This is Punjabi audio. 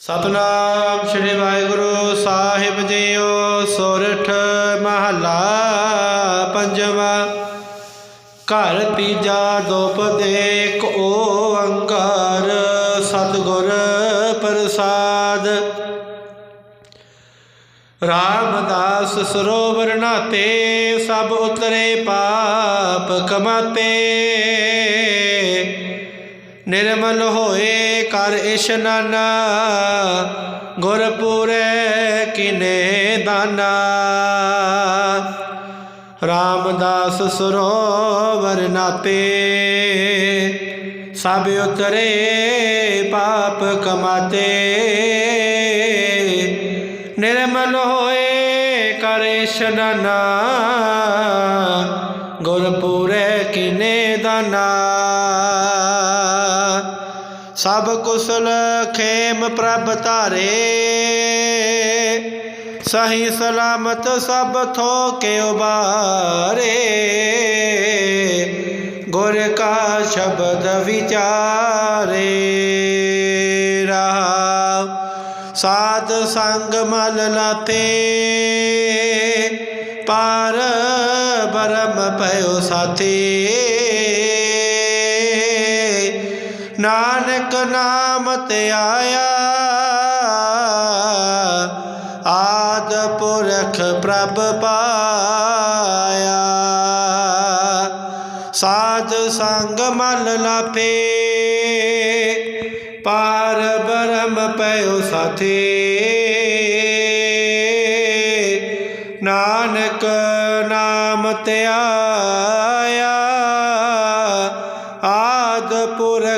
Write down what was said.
ਸਤਨਾਮ ਸ੍ਰੀ ਵਾਹਿਗੁਰੂ ਸਾਹਿਬ ਜੀਓ, ਸੋਰਠ ਮਹਲਾ ਪੰਜਵਾ। ਘਰ ਤੀਜਾ ਦੋਪਦੇ ਓੰਕਾਰ ਸਤਿਗੁਰ ਪ੍ਰਸਾਦ। ਰਾਮਦਾਸ ਸਰੋਵਰ ਨਾਤੇ, ਸਭ ਉਤਰੇ ਪਾਪ ਕਮਾਤੇ। ਨਿਰਮਲ ਹੋਏ ਕਰ ਇਸ਼ਨਾਨ ਗੁਰਪੂਰੇ ਕਿਨੇ ਦਾਨਾ? ਰਾਮਦਾਸ ਸਰੋਵਰ ਨਾਤੇ, ਸਭ ਉਤਰੇ ਪਾਪ ਕਮਾਤੇ। ਨਿਰਮਲ ਹੋਏ ਕਰ ਇਸ਼ਨਾਨ ਗੁਰਪੂਰੇ ਕਿਨੇ ਦਾਨਾ? ਸਭ ਕੁਸਲ ਖੇਮ ਪ੍ਰਭ ਧਾਰੇ। ਸਹੀ ਸਲਾਮਤ ਸਭ ਥੋ ਕੇ ਉਬਾਰੇ ਗੁਰ ਕਾ ਸ਼ਬਦ ਵਿਚਾਰੇ। ਰਹਾ ਸਾਧ ਸੰਗ ਮਲ ਲਾਤੇ ਪਾਰ ਬਰਮ ਪਇਓ ਸਾਥੀ। ਨਾਨਕ ਨਾਮ ਤੇ ਆਇਆ। ਆਦ ਪੁਰਖ ਪ੍ਰਭ ਪਾਇਆ। ਸਾਧ ਸੰਗ ਮਲ ਲਾਪੇ ਪਾਰ ਬਰਮ ਪਇਓ ਸਾਥੀ। ਨਾਨਕ ਨਾਮ ਤੇ ਆਇਆ